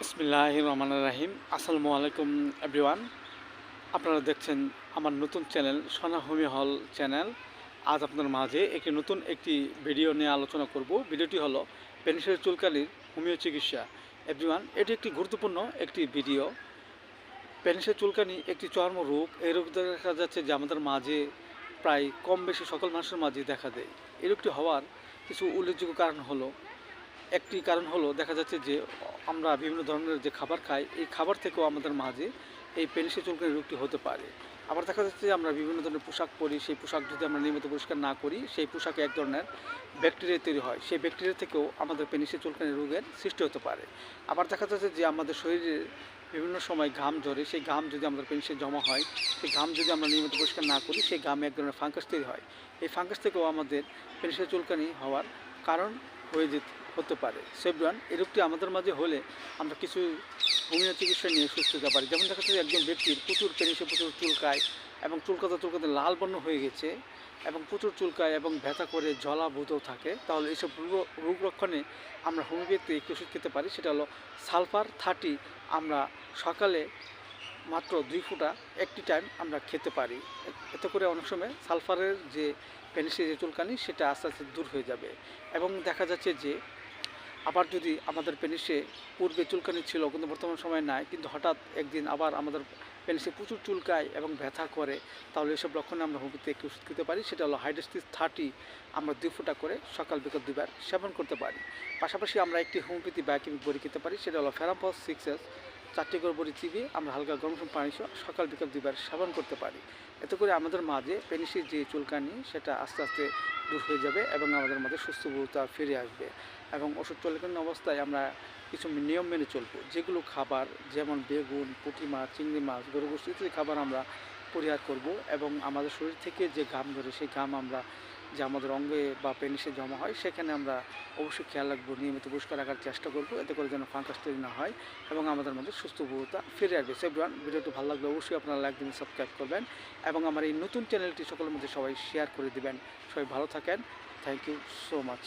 বিসমিল্লাহ রহমান রাহিম আসসালামু আলাইকুম, এভরিওয়ান। আপনারা দেখছেন আমার নতুন চ্যানেল সোনা হোমি হল চ্যানেল। আজ আপনার মাঝে একটি নতুন একটি ভিডিও নিয়ে আলোচনা করব। ভিডিওটি হলো পেনিসের চুলকালির হোমিও চিকিৎসা এভরিওয়ান, এটি একটি গুরুত্বপূর্ণ একটি ভিডিও। পেনিসের চুলকানি একটি চর্ম রোগ। এই রোগ দেখা যাচ্ছে যে আমাদের মাঝে প্রায় কম বেশি সকল মানুষের মাঝে দেখা দেয়। এই রোগটি হওয়ার কিছু উল্লেখযোগ্য কারণ হলো একটি কারণ হলো, দেখা যাচ্ছে যে, আমরা বিভিন্ন ধরনের যে খাবার খাই, এই খাবার থেকেও আমাদের মাঝে এই পেনিসে চুলকানি রোগটি হতে পারে। আবার দেখা যাচ্ছে যে, আমরা বিভিন্ন ধরনের পোশাক পরি, সেই পোশাক যদি আমরা নিয়মিত পরিষ্কার না করি, সেই পোশাকে এক ধরনের ব্যাকটেরিয়া তৈরি হয়। সেই ব্যাকটেরিয়া থেকেও আমাদের পেনিসে চুলকানি রোগের সৃষ্টি হতে পারে। আবার দেখা যাচ্ছে যে, আমাদের শরীরে বিভিন্ন সময় ঘাম ঝরে, সেই ঘাম যদি আমাদের পেনিসে জমা হয়, সেই ঘাম যদি আমরা নিয়মিত পরিষ্কার না করি, সেই ঘামে এক ধরনের ফাঙ্কাস তৈরি হয়। এই ফাঙ্কাস থেকেও আমাদের পেনিসে চুলকানি হওয়ার কারণ হয়ে যেতে হতে পারে। সেভরান এই রোগটি আমাদের মাঝে হলে আমরা কিছু হোমিও চিকিৎসা নিয়ে সুস্থ হতে পারি। যেমন দেখা যাচ্ছে একজন ব্যক্তির প্রচুর পেনিসে প্রচুর চুলকায় এবং চুলকাতে চুলকাতে লাল বর্ণ হয়ে গেছে এবং প্রচুর চুলকায় এবং ব্যথা করে জলাভূতও থাকে। তাহলে এইসব রোগ রক্ষণে আমরা হোমিওপ্যাথি একটি ওষুধ খেতে পারি, সেটা হলো সালফার থার্টি। আমরা সকালে মাত্র দুই ফুটা একটি টাইম আমরা খেতে পারি। এতে করে অনেক সময় সালফারের যে পেনিসে যে চুলকানি, সেটা আস্তে আস্তে দূর হয়ে যাবে। এবং দেখা যাচ্ছে যে আবার যদি আমাদের পেনিসে পূর্বে চুলকানি ছিল, কিন্তু বর্তমান সময় নাই, কিন্তু হঠাৎ একদিন আবার আমাদের পেনিসে প্রচুর চুলকায় এবং ব্যথা করে, তাহলে এসব লক্ষণে আমরা হোমিওপ্যাথি একটি ওষুধ খেতে পারি, সেটা হলো হাইড্রোস্টিস থার্টি, আমরা দুই ফোঁটা করে সকাল বিকাল দুবার সেবন করতে পারি। পাশাপাশি আমরা একটি হোমিওপ্যাথি বায়োকেমিক বড়ি খেতে পারি, সেটা হলো ফেরাম্পস সিক্স এস চারটি করে বড়ি চিবিয়ে আমরা হালকা গরম গরম পানি সকাল বিকাল দুবার সেবন করতে পারি। এতে করে আমাদের মাঝে পেনিসের যে চুলকানি, সেটা আস্তে আস্তে দূর হয়ে যাবে এবং আমাদের মাঝে সুস্থবোধতা ফিরে আসবে। এবং ওষুধ চলাকালীন অবস্থায় আমরা কিছু নিয়ম মেনে চলবো। যেগুলো খাবার, যেমন বেগুন, পুঁটি মাছ, চিংড়ি মাছ, গরু গোষ্ঠ ইত্যাদি খাবার আমরা পরিহার করব এবং আমাদের শরীর থেকে যে ঘাম ধরে, সেই ঘাম আমরা যে আমাদের অঙ্গে বা পেনিসে জমা হয়, সেখানে আমরা অবশ্যই খেয়াল রাখব, নিয়মিত পরিষ্কার রাখার চেষ্টা করব, এতে করে যেন ফাঙ্কাস তৈরি না হয় এবং আমাদের মধ্যে সুস্থ বহুতা ফিরে আসবে। সেভরান ভিডিওটি ভালো লাগলে অবশ্যই আপনারা লাইক দিন সাবস্ক্রাইব করবেন এবং আমার এই নতুন চ্যানেলটি সকলের মধ্যে সবাই শেয়ার করে দেবেন। সবাই ভালো থাকেন। Thank you so much